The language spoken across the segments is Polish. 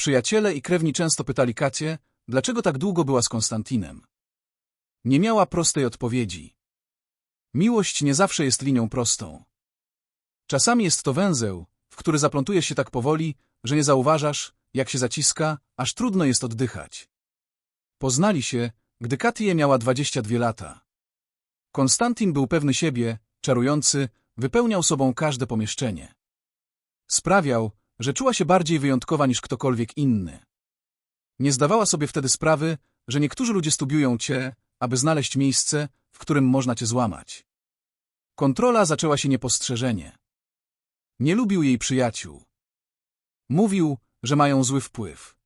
Przyjaciele i krewni często pytali Katię, dlaczego tak długo była z Konstantinem. Nie miała prostej odpowiedzi. Miłość nie zawsze jest linią prostą. Czasami jest to węzeł, w który zaplątuje się tak powoli, że nie zauważasz, jak się zaciska, aż trudno jest oddychać. Poznali się, gdy Katie miała 22 lata. Konstantin był pewny siebie, czarujący, wypełniał sobą każde pomieszczenie. Sprawiał, że czuła się bardziej wyjątkowa niż ktokolwiek inny. Nie zdawała sobie wtedy sprawy, że niektórzy ludzie studiują cię, aby znaleźć miejsce, w którym można cię złamać. Kontrola zaczęła się niepostrzeżenie. Nie lubił jej przyjaciół. Mówił, że mają zły wpływ.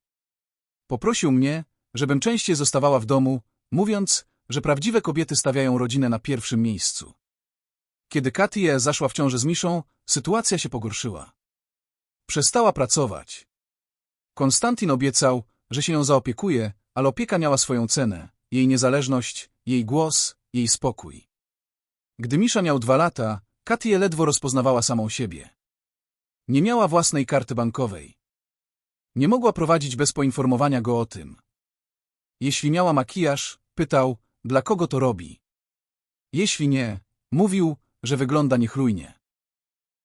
Poprosił mnie, żebym częściej zostawała w domu, mówiąc, że prawdziwe kobiety stawiają rodzinę na pierwszym miejscu. Kiedy Katie zaszła w ciąży z Miszą, sytuacja się pogorszyła. Przestała pracować. Konstantin obiecał, że się nią zaopiekuje, ale opieka miała swoją cenę, jej niezależność, jej głos, jej spokój. Gdy Misza miał dwa lata, Katie ledwo rozpoznawała samą siebie. Nie miała własnej karty bankowej. Nie mogła prowadzić bez poinformowania go o tym. Jeśli miała makijaż, pytał, dla kogo to robi. Jeśli nie, mówił, że wygląda niechlujnie.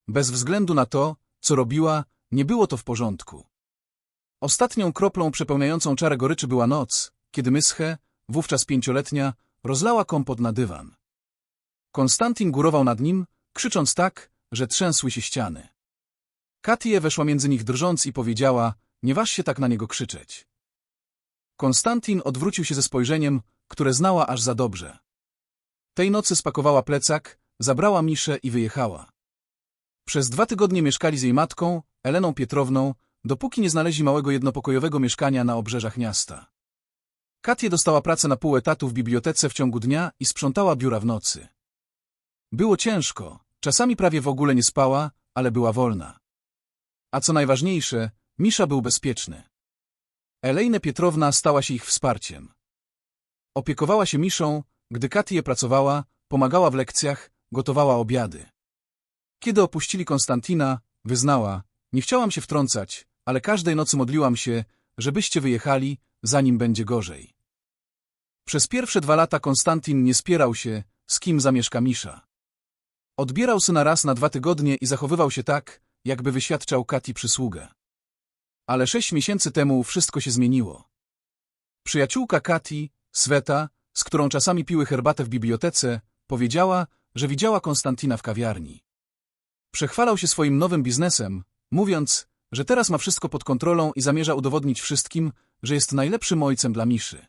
Bez względu na to, co robiła, nie było to w porządku. Ostatnią kroplą przepełniającą czarę goryczy była noc, kiedy Myschę, wówczas pięcioletnia, rozlała kompot na dywan. Konstantin górował nad nim, krzycząc tak, że trzęsły się ściany. Katie weszła między nich drżąc i powiedziała, nie waż się tak na niego krzyczeć. Konstantin odwrócił się ze spojrzeniem, które znała aż za dobrze. Tej nocy spakowała plecak, zabrała Miszę i wyjechała. Przez dwa tygodnie mieszkali z jej matką, Eleną Pietrowną, dopóki nie znaleźli małego jednopokojowego mieszkania na obrzeżach miasta. Katie dostała pracę na pół etatu w bibliotece w ciągu dnia i sprzątała biura w nocy. Było ciężko, czasami prawie w ogóle nie spała, ale była wolna. A co najważniejsze, Misza był bezpieczny. Elejne Pietrowna stała się ich wsparciem. Opiekowała się Miszą, gdy Katie pracowała, pomagała w lekcjach, gotowała obiady. Kiedy opuścili Konstantina, wyznała, nie chciałam się wtrącać, ale każdej nocy modliłam się, żebyście wyjechali, zanim będzie gorzej. Przez pierwsze dwa lata Konstantin nie spierał się, z kim zamieszka Misza. Odbierał syna raz na dwa tygodnie i zachowywał się tak, jakby wyświadczał Kati przysługę. Ale sześć miesięcy temu wszystko się zmieniło. Przyjaciółka Kati, Sweta, z którą czasami piły herbatę w bibliotece, powiedziała, że widziała Konstantina w kawiarni. Przechwalał się swoim nowym biznesem, mówiąc, że teraz ma wszystko pod kontrolą i zamierza udowodnić wszystkim, że jest najlepszym ojcem dla Miszy.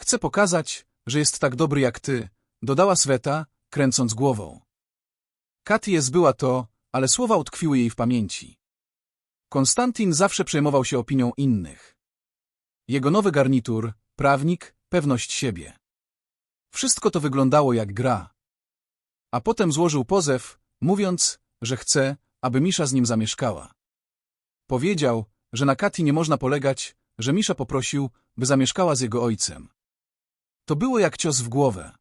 Chcę pokazać, że jest tak dobry jak ty, dodała Sweta, kręcąc głową. Katie zbyła to, ale słowa utkwiły jej w pamięci. Konstantin zawsze przejmował się opinią innych. Jego nowy garnitur, prawnik, pewność siebie. Wszystko to wyglądało jak gra. A potem złożył pozew, mówiąc, że chce, aby Misza z nim zamieszkała. Powiedział, że na Kati nie można polegać, że Misza poprosił, by zamieszkała z jego ojcem. To było jak cios w głowę.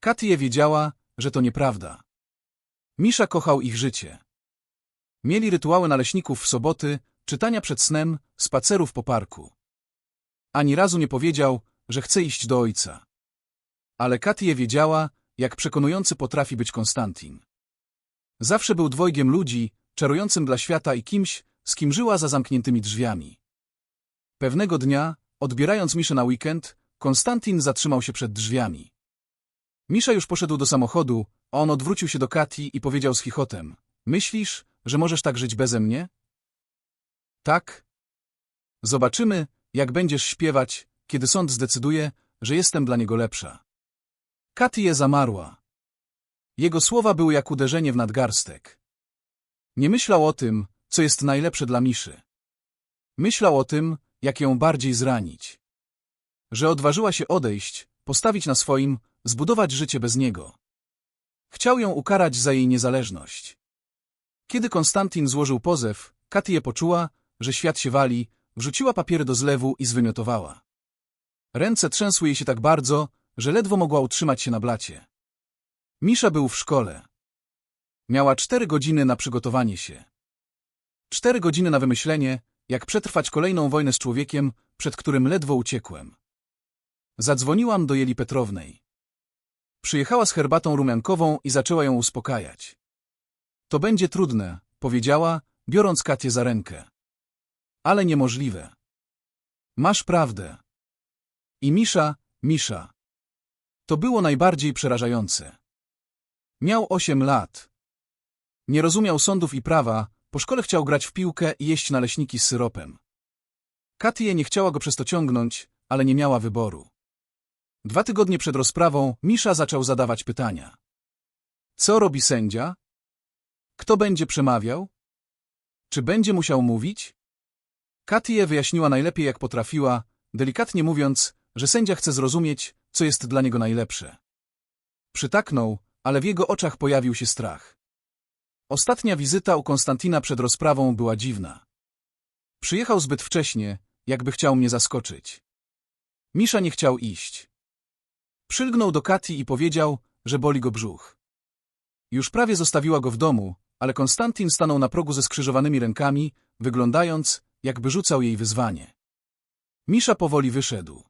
Katie wiedziała, że to nieprawda. Misza kochał ich życie. Mieli rytuały naleśników w soboty, czytania przed snem, spacerów po parku. Ani razu nie powiedział, że chce iść do ojca. Ale Katie wiedziała, jak przekonujący potrafi być Konstantin. Zawsze był dwojgiem ludzi, czarującym dla świata i kimś, z kim żyła za zamkniętymi drzwiami. Pewnego dnia, odbierając Miszę na weekend, Konstantin zatrzymał się przed drzwiami. Misza już poszedł do samochodu, a on odwrócił się do Kati i powiedział z chichotem. Myślisz, że możesz tak żyć beze mnie? Tak. Zobaczymy, jak będziesz śpiewać, kiedy sąd zdecyduje, że jestem dla niego lepsza. Katie zamarła. Jego słowa były jak uderzenie w nadgarstek. Nie myślał o tym, co jest najlepsze dla Miszy. Myślał o tym, jak ją bardziej zranić. Że odważyła się odejść, postawić na swoim, zbudować życie bez niego. Chciał ją ukarać za jej niezależność. Kiedy Konstantin złożył pozew, Katie poczuła, że świat się wali, wrzuciła papiery do zlewu i zwymiotowała. Ręce trzęsły jej się tak bardzo, że ledwo mogła utrzymać się na blacie. Misza był w szkole. Miała cztery godziny na przygotowanie się. Cztery godziny na wymyślenie, jak przetrwać kolejną wojnę z człowiekiem, przed którym ledwo uciekłem. Zadzwoniłam do Jeli Petrownej. Przyjechała z herbatą rumiankową i zaczęła ją uspokajać. To będzie trudne, powiedziała, biorąc Katię za rękę. Ale niemożliwe. Masz prawdę. I Misza, Misza. To było najbardziej przerażające. Miał osiem lat. Nie rozumiał sądów i prawa, po szkole chciał grać w piłkę i jeść naleśniki z syropem. Katie nie chciała go przez to ciągnąć, ale nie miała wyboru. Dwa tygodnie przed rozprawą Misza zaczął zadawać pytania. Co robi sędzia? Kto będzie przemawiał? Czy będzie musiał mówić? Katie wyjaśniła najlepiej jak potrafiła, delikatnie mówiąc, że sędzia chce zrozumieć, co jest dla niego najlepsze. Przytaknął, ale w jego oczach pojawił się strach. Ostatnia wizyta u Konstantina przed rozprawą była dziwna. Przyjechał zbyt wcześnie, jakby chciał mnie zaskoczyć. Misza nie chciał iść. Przylgnął do Kati i powiedział, że boli go brzuch. Już prawie zostawiła go w domu, ale Konstantin stanął na progu ze skrzyżowanymi rękami, wyglądając, jakby rzucał jej wyzwanie. Misza powoli wyszedł.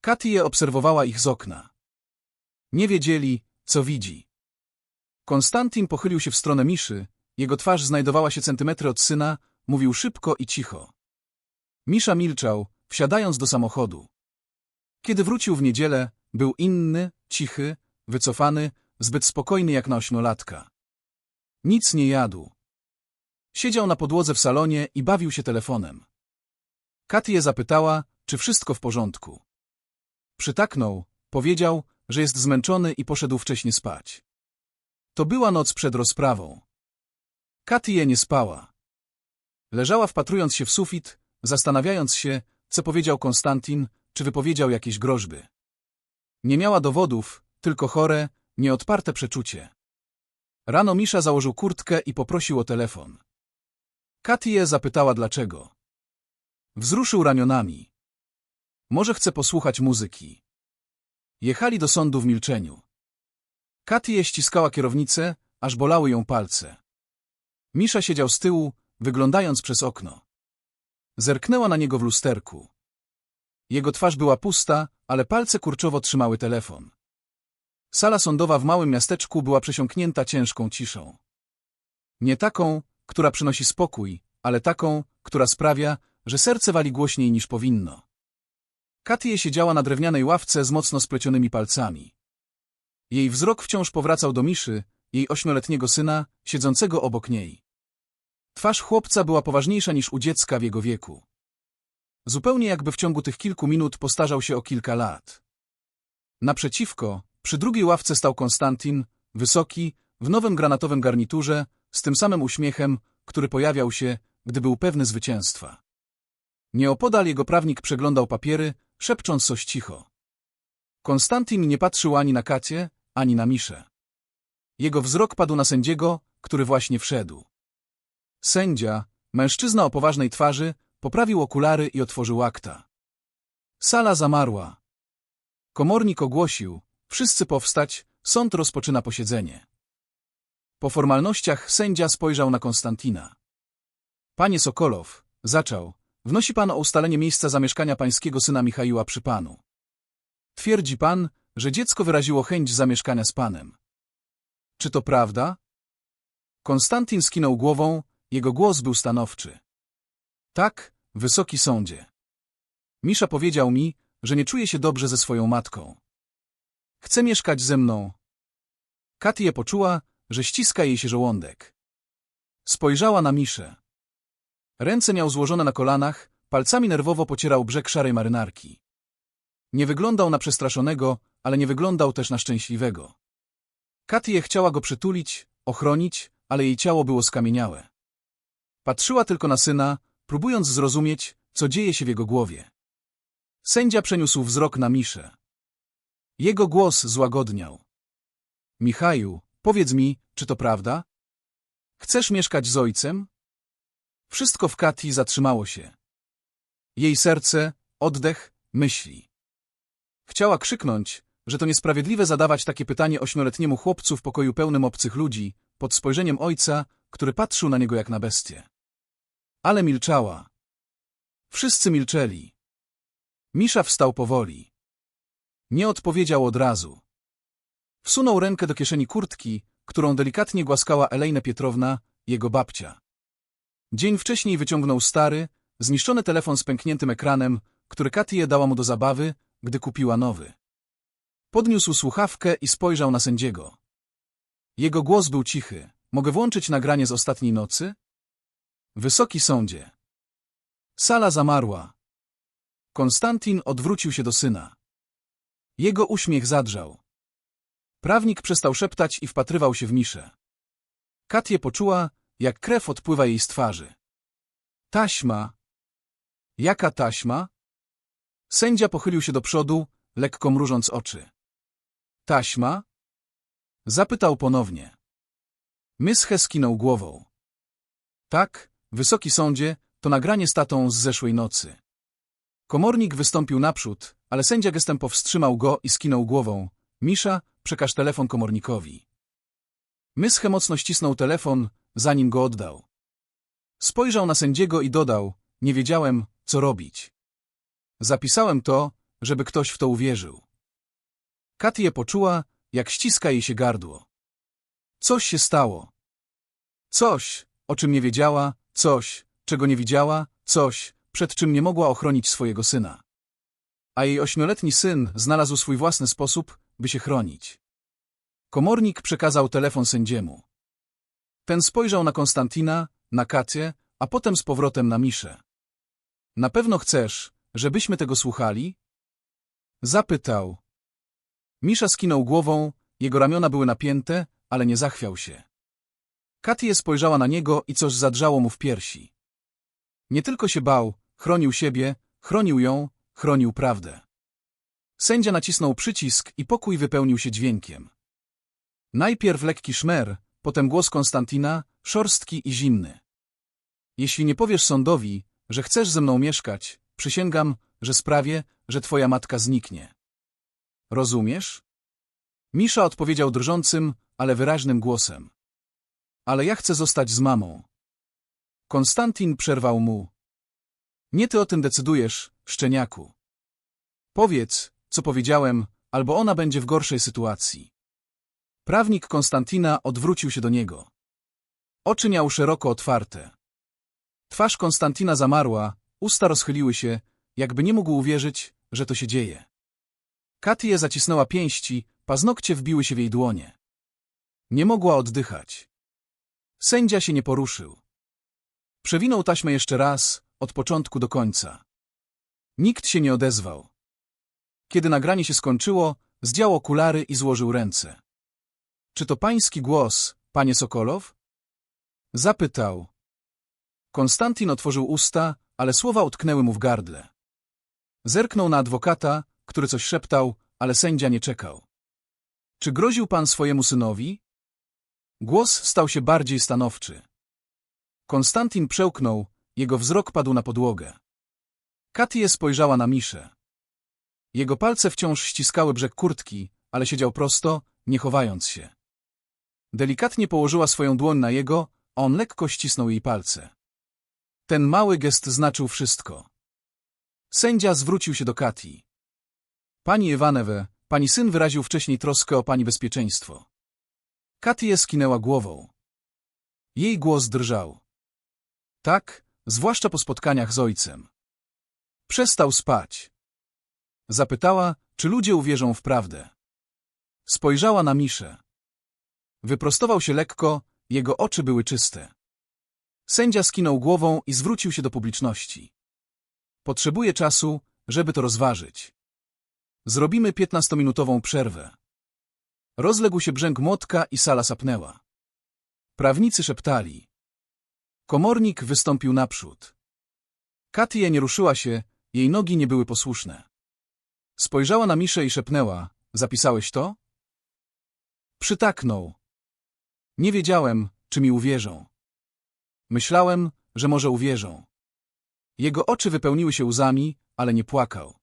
Katie obserwowała ich z okna. Nie wiedzieli, co widzi. Konstantin pochylił się w stronę Miszy, jego twarz znajdowała się centymetry od syna, mówił szybko i cicho. Misza milczał, wsiadając do samochodu. Kiedy wrócił w niedzielę, był inny, cichy, wycofany, zbyt spokojny jak na ośmiolatka. Nic nie jadł. Siedział na podłodze w salonie i bawił się telefonem. Katie zapytała, czy wszystko w porządku. Przytaknął, powiedział, że jest zmęczony i poszedł wcześnie spać. To była noc przed rozprawą. Katie nie spała. Leżała wpatrując się w sufit, zastanawiając się, co powiedział Konstantin, czy wypowiedział jakieś groźby. Nie miała dowodów, tylko chore, nieodparte przeczucie. Rano Misza założył kurtkę i poprosił o telefon. Katie zapytała dlaczego. Wzruszył ramionami. Może chce posłuchać muzyki. Jechali do sądu w milczeniu. Katie ściskała kierownicę, aż bolały ją palce. Misza siedział z tyłu, wyglądając przez okno. Zerknęła na niego w lusterku. Jego twarz była pusta, ale palce kurczowo trzymały telefon. Sala sądowa w małym miasteczku była przesiąknięta ciężką ciszą. Nie taką, która przynosi spokój, ale taką, która sprawia, że serce wali głośniej niż powinno. Katie siedziała na drewnianej ławce z mocno splecionymi palcami. Jej wzrok wciąż powracał do Miszy, jej ośmioletniego syna, siedzącego obok niej. Twarz chłopca była poważniejsza niż u dziecka w jego wieku. Zupełnie jakby w ciągu tych kilku minut postarzał się o kilka lat. Naprzeciwko, przy drugiej ławce stał Konstantin, wysoki, w nowym granatowym garniturze, z tym samym uśmiechem, który pojawiał się, gdy był pewny zwycięstwa. Nieopodal jego prawnik przeglądał papiery, szepcząc coś cicho. Konstantin nie patrzył ani na Kacie, ani na Miszę. Jego wzrok padł na sędziego, który właśnie wszedł. Sędzia, mężczyzna o poważnej twarzy, poprawił okulary i otworzył akta. Sala zamarła. Komornik ogłosił, wszyscy powstać, sąd rozpoczyna posiedzenie. Po formalnościach sędzia spojrzał na Konstantina. Panie Sokolow, zaczął, wnosi pan o ustalenie miejsca zamieszkania pańskiego syna Michaiła przy panu. Twierdzi pan, że dziecko wyraziło chęć zamieszkania z panem. Czy to prawda? Konstantin skinął głową, jego głos był stanowczy. Tak, wysoki sądzie. Misza powiedział mi, że nie czuje się dobrze ze swoją matką. Chce mieszkać ze mną. Katia poczuła, że ściska jej się żołądek. Spojrzała na Miszę. Ręce miał złożone na kolanach, palcami nerwowo pocierał brzeg szarej marynarki. Nie wyglądał na przestraszonego, ale nie wyglądał też na szczęśliwego. Katie chciała go przytulić, ochronić, ale jej ciało było skamieniałe. Patrzyła tylko na syna, próbując zrozumieć, co dzieje się w jego głowie. Sędzia przeniósł wzrok na Miszę. Jego głos złagodniał. Michaju, powiedz mi, czy to prawda? Chcesz mieszkać z ojcem? Wszystko w Kati zatrzymało się. Jej serce, oddech, myśli. Chciała krzyknąć, że to niesprawiedliwe zadawać takie pytanie ośmioletniemu chłopcu w pokoju pełnym obcych ludzi, pod spojrzeniem ojca, który patrzył na niego jak na bestię. Ale milczała. Wszyscy milczeli. Misza wstał powoli. Nie odpowiedział od razu. Wsunął rękę do kieszeni kurtki, którą delikatnie głaskała Elejna Pietrowna, jego babcia. Dzień wcześniej wyciągnął stary, zniszczony telefon z pękniętym ekranem, który Katie dała mu do zabawy, gdy kupiła nowy. Podniósł słuchawkę i spojrzał na sędziego. Jego głos był cichy. Mogę włączyć nagranie z ostatniej nocy? Wysoki sądzie. Sala zamarła. Konstantin odwrócił się do syna. Jego uśmiech zadrżał. Prawnik przestał szeptać i wpatrywał się w miszę. Katie poczuła, jak krew odpływa jej z twarzy. Taśma. Jaka taśma? Sędzia pochylił się do przodu, lekko mrużąc oczy. Taśma? Zapytał ponownie. Mysche skinął głową. Tak, wysoki sądzie, to nagranie z tatą z zeszłej nocy. Komornik wystąpił naprzód, ale sędzia gestem powstrzymał go i skinął głową. Misza, przekaż telefon komornikowi. Mysche mocno ścisnął telefon, zanim go oddał. Spojrzał na sędziego i dodał, nie wiedziałem, co robić. Zapisałem to, żeby ktoś w to uwierzył. Katie poczuła, jak ściska jej się gardło. Coś się stało. Coś, o czym nie wiedziała, coś, czego nie widziała, coś, przed czym nie mogła ochronić swojego syna. A jej ośmioletni syn znalazł swój własny sposób, by się chronić. Komornik przekazał telefon sędziemu. Ten spojrzał na Konstantina, na Kację, a potem z powrotem na Miszę. Na pewno chcesz, żebyśmy tego słuchali? Zapytał. Misza skinął głową, jego ramiona były napięte, ale nie zachwiał się. Katie spojrzała na niego i coś zadrżało mu w piersi. Nie tylko się bał, chronił siebie, chronił ją, chronił prawdę. Sędzia nacisnął przycisk i pokój wypełnił się dźwiękiem. Najpierw lekki szmer, potem głos Konstantina, szorstki i zimny. Jeśli nie powiesz sądowi, że chcesz ze mną mieszkać, przysięgam, że sprawię, że twoja matka zniknie. Rozumiesz? Misza odpowiedział drżącym, ale wyraźnym głosem. Ale ja chcę zostać z mamą. Konstantin przerwał mu. Nie ty o tym decydujesz, szczeniaku. Powiedz, co powiedziałem, albo ona będzie w gorszej sytuacji. Prawnik Konstantina odwrócił się do niego. Oczy miał szeroko otwarte. Twarz Konstantina zamarła, usta rozchyliły się, jakby nie mógł uwierzyć, że to się dzieje. Katie zacisnęła pięści, paznokcie wbiły się w jej dłonie. Nie mogła oddychać. Sędzia się nie poruszył. Przewinął taśmę jeszcze raz, od początku do końca. Nikt się nie odezwał. Kiedy nagranie się skończyło, zdjął okulary i złożył ręce. Czy to pański głos, panie Sokolow? Zapytał. Konstantin otworzył usta, ale słowa utknęły mu w gardle. Zerknął na adwokata, który coś szeptał, ale sędzia nie czekał. Czy groził pan swojemu synowi? Głos stał się bardziej stanowczy. Konstantin przełknął, jego wzrok padł na podłogę. Katie spojrzała na Miszę. Jego palce wciąż ściskały brzeg kurtki, ale siedział prosto, nie chowając się. Delikatnie położyła swoją dłoń na jego, on lekko ścisnął jej palce. Ten mały gest znaczył wszystko. Sędzia zwrócił się do Kati. Pani Iwanewe, pani syn wyraził wcześniej troskę o pani bezpieczeństwo. Katie skinęła głową. Jej głos drżał. Tak, zwłaszcza po spotkaniach z ojcem. Przestał spać. Zapytała, czy ludzie uwierzą w prawdę. Spojrzała na Miszę. Wyprostował się lekko, jego oczy były czyste. Sędzia skinął głową i zwrócił się do publiczności. Potrzebuję czasu, żeby to rozważyć. Zrobimy piętnastominutową przerwę. Rozległ się brzęk młotka i sala sapnęła. Prawnicy szeptali. Komornik wystąpił naprzód. Katia nie ruszyła się, jej nogi nie były posłuszne. Spojrzała na Miszę i szepnęła. Zapisałeś to? Przytaknął. Nie wiedziałem, czy mi uwierzą. Myślałem, że może uwierzą. Jego oczy wypełniły się łzami, ale nie płakał.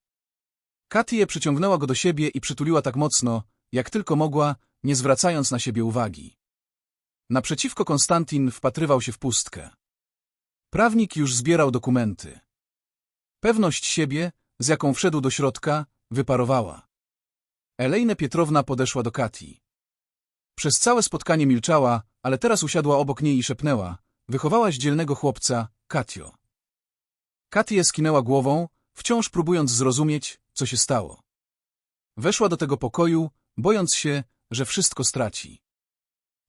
Katie przyciągnęła go do siebie i przytuliła tak mocno, jak tylko mogła, nie zwracając na siebie uwagi. Naprzeciwko Konstantin wpatrywał się w pustkę. Prawnik już zbierał dokumenty. Pewność siebie, z jaką wszedł do środka, wyparowała. Elejne Pietrowna podeszła do Kati. Przez całe spotkanie milczała, ale teraz usiadła obok niej i szepnęła. Wychowałaś dzielnego chłopca, Katio. Katia skinęła głową, wciąż próbując zrozumieć, co się stało. Weszła do tego pokoju, bojąc się, że wszystko straci.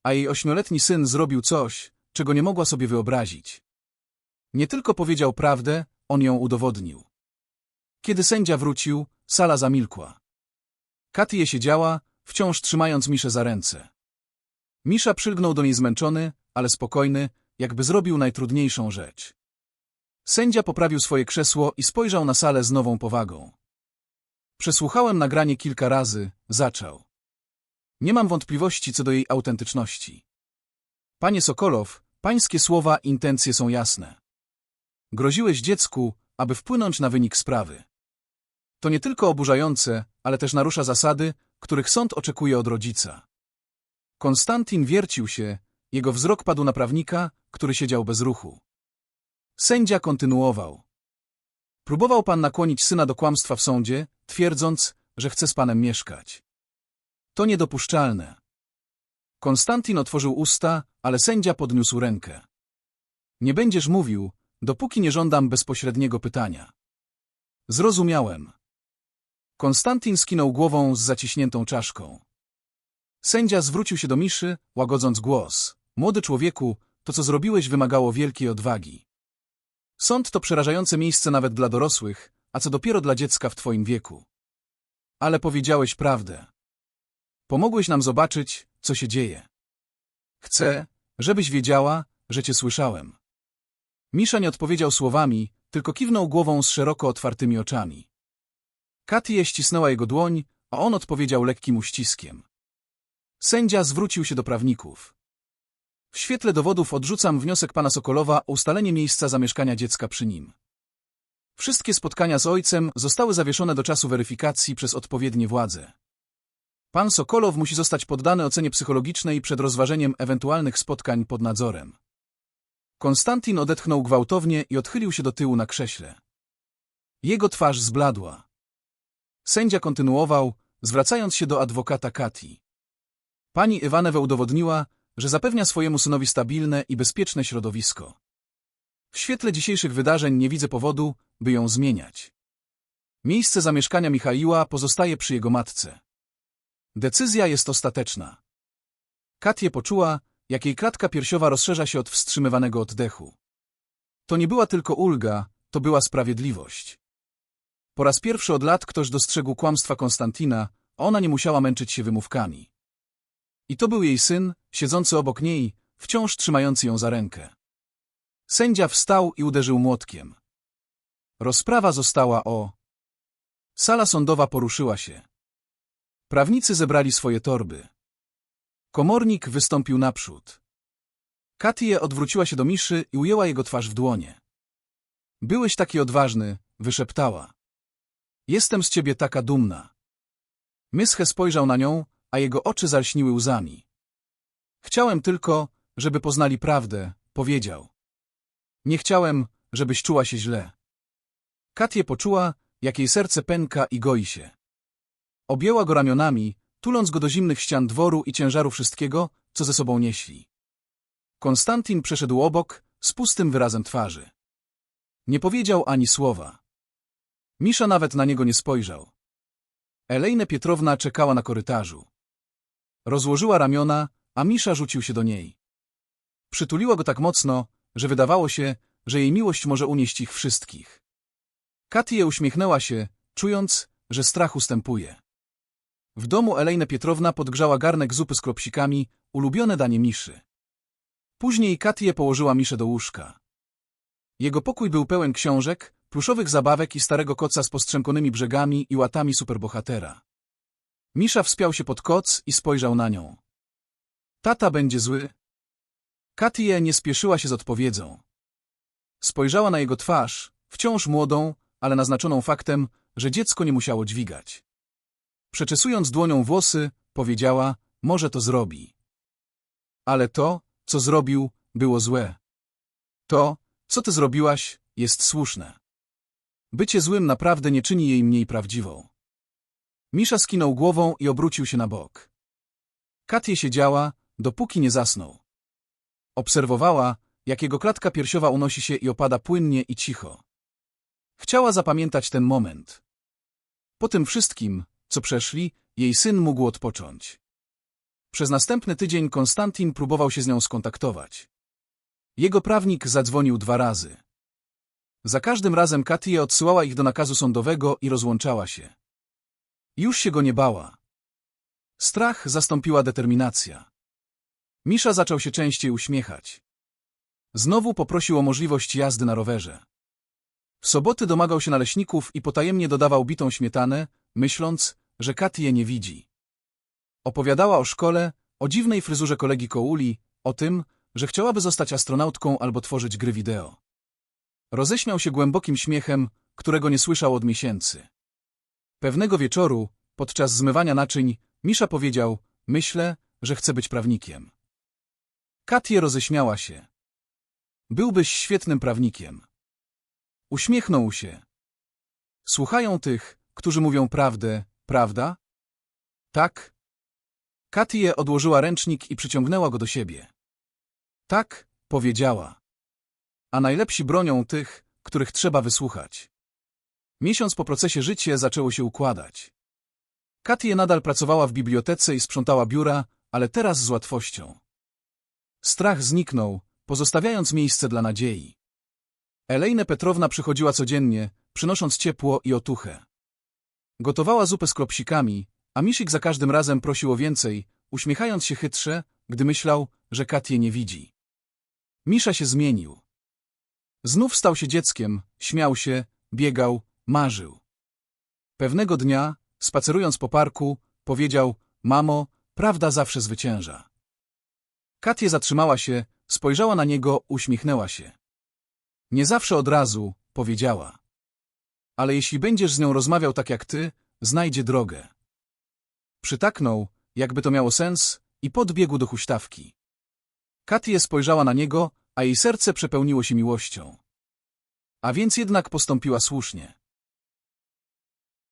A jej ośmioletni syn zrobił coś, czego nie mogła sobie wyobrazić. Nie tylko powiedział prawdę, on ją udowodnił. Kiedy sędzia wrócił, sala zamilkła. Katia siedziała, wciąż trzymając Miszę za ręce. Misza przylgnął do niej zmęczony, ale spokojny, jakby zrobił najtrudniejszą rzecz. Sędzia poprawił swoje krzesło i spojrzał na salę z nową powagą. Przesłuchałem nagranie kilka razy, zaczął. Nie mam wątpliwości co do jej autentyczności. Panie Sokolow, pańskie słowa, intencje są jasne. Groziłeś dziecku, aby wpłynąć na wynik sprawy. To nie tylko oburzające, ale też narusza zasady, których sąd oczekuje od rodzica. Konstantin wiercił się, jego wzrok padł na prawnika, który siedział bez ruchu. Sędzia kontynuował. Próbował pan nakłonić syna do kłamstwa w sądzie, twierdząc, że chce z panem mieszkać. To niedopuszczalne. Konstantin otworzył usta, ale sędzia podniósł rękę. Nie będziesz mówił, dopóki nie żądam bezpośredniego pytania. Zrozumiałem. Konstantin skinął głową z zaciśniętą czaszką. Sędzia zwrócił się do Miszy, łagodząc głos. Młody człowieku, to co zrobiłeś wymagało wielkiej odwagi. Sąd to przerażające miejsce nawet dla dorosłych, a co dopiero dla dziecka w twoim wieku. Ale powiedziałeś prawdę. Pomogłeś nam zobaczyć, co się dzieje. Chcę, żebyś wiedziała, że cię słyszałem. Misza nie odpowiedział słowami, tylko kiwnął głową z szeroko otwartymi oczami. Katie ścisnęła jego dłoń, a on odpowiedział lekkim uściskiem. Sędzia zwrócił się do prawników. W świetle dowodów odrzucam wniosek pana Sokolowa o ustalenie miejsca zamieszkania dziecka przy nim. Wszystkie spotkania z ojcem zostały zawieszone do czasu weryfikacji przez odpowiednie władze. Pan Sokolow musi zostać poddany ocenie psychologicznej przed rozważeniem ewentualnych spotkań pod nadzorem. Konstantin odetchnął gwałtownie i odchylił się do tyłu na krześle. Jego twarz zbladła. Sędzia kontynuował, zwracając się do adwokata Kati. Pani Iwanewa udowodniła, że zapewnia swojemu synowi stabilne i bezpieczne środowisko. W świetle dzisiejszych wydarzeń nie widzę powodu, by ją zmieniać. Miejsce zamieszkania Michaiła pozostaje przy jego matce. Decyzja jest ostateczna. Katie poczuła, jak jej klatka piersiowa rozszerza się od wstrzymywanego oddechu. To nie była tylko ulga, to była sprawiedliwość. Po raz pierwszy od lat ktoś dostrzegł kłamstwa Konstantina, a ona nie musiała męczyć się wymówkami. I to był jej syn, siedzący obok niej, wciąż trzymający ją za rękę. Sędzia wstał i uderzył młotkiem. Rozprawa została o... Sala sądowa poruszyła się. Prawnicy zebrali swoje torby. Komornik wystąpił naprzód. Katie odwróciła się do Miszy i ujęła jego twarz w dłonie. Byłeś taki odważny, wyszeptała. Jestem z ciebie taka dumna. Mysche spojrzał na nią, a jego oczy zalśniły łzami. Chciałem tylko, żeby poznali prawdę, powiedział. Nie chciałem, żebyś czuła się źle. Katie poczuła, jak jej serce pęka i goi się. Objęła go ramionami, tuląc go do zimnych ścian dworu i ciężaru wszystkiego, co ze sobą nieśli. Konstantin przeszedł obok, z pustym wyrazem twarzy. Nie powiedział ani słowa. Misza nawet na niego nie spojrzał. Elejne Pietrowna czekała na korytarzu. Rozłożyła ramiona, a Misza rzucił się do niej. Przytuliła go tak mocno, że wydawało się, że jej miłość może unieść ich wszystkich. Katie uśmiechnęła się, czując, że strach ustępuje. W domu Elejna Pietrowna podgrzała garnek zupy z kropsikami, ulubione danie Miszy. Później Katie położyła Miszę do łóżka. Jego pokój był pełen książek, pluszowych zabawek i starego koca z postrzękonymi brzegami i łatami superbohatera. Misza wspiął się pod koc i spojrzał na nią. Tata będzie zły. Katie nie spieszyła się z odpowiedzią. Spojrzała na jego twarz, wciąż młodą, ale naznaczoną faktem, że dziecko nie musiało dźwigać. Przeczesując dłonią włosy, powiedziała, może to zrobi. Ale to, co zrobił, było złe. To, co ty zrobiłaś, jest słuszne. Bycie złym naprawdę nie czyni jej mniej prawdziwą. Misza skinął głową i obrócił się na bok. Katie siedziała, dopóki nie zasnął. Obserwowała, jak jego klatka piersiowa unosi się i opada płynnie i cicho. Chciała zapamiętać ten moment. Po tym wszystkim, co przeszli, jej syn mógł odpocząć. Przez następny tydzień Konstantin próbował się z nią skontaktować. Jego prawnik zadzwonił dwa razy. Za każdym razem Katia odsyłała ich do nakazu sądowego i rozłączała się. Już się go nie bała. Strach zastąpiła determinacja. Misza zaczął się częściej uśmiechać. Znowu poprosił o możliwość jazdy na rowerze. W soboty domagał się naleśników i potajemnie dodawał bitą śmietanę, myśląc, że Katie nie widzi. Opowiadała o szkole, o dziwnej fryzurze kolegi Kouli, o tym, że chciałaby zostać astronautką albo tworzyć gry wideo. Roześmiał się głębokim śmiechem, którego nie słyszał od miesięcy. Pewnego wieczoru, podczas zmywania naczyń, Misza powiedział, myślę, że chcę być prawnikiem. Katie roześmiała się. Byłbyś świetnym prawnikiem. Uśmiechnął się. Słuchają tych, którzy mówią prawdę, prawda? Tak. Katie odłożyła ręcznik i przyciągnęła go do siebie. Tak, powiedziała. A najlepsi bronią tych, których trzeba wysłuchać. Miesiąc po procesie życie zaczęło się układać. Katie nadal pracowała w bibliotece i sprzątała biura, ale teraz z łatwością. Strach zniknął, pozostawiając miejsce dla nadziei. Elejne Petrowna przychodziła codziennie, przynosząc ciepło i otuchę. Gotowała zupę z klopsikami, a Miszik za każdym razem prosił o więcej, uśmiechając się chytrze, gdy myślał, że Katie nie widzi. Misza się zmienił. Znów stał się dzieckiem, śmiał się, biegał, marzył. Pewnego dnia, spacerując po parku, powiedział, mamo, prawda zawsze zwycięża. Katie zatrzymała się, spojrzała na niego, uśmiechnęła się. Nie zawsze od razu, powiedziała. Ale jeśli będziesz z nią rozmawiał tak jak ty, znajdzie drogę. Przytaknął, jakby to miało sens, i podbiegł do huśtawki. Katie spojrzała na niego, a jej serce przepełniło się miłością. A więc jednak postąpiła słusznie.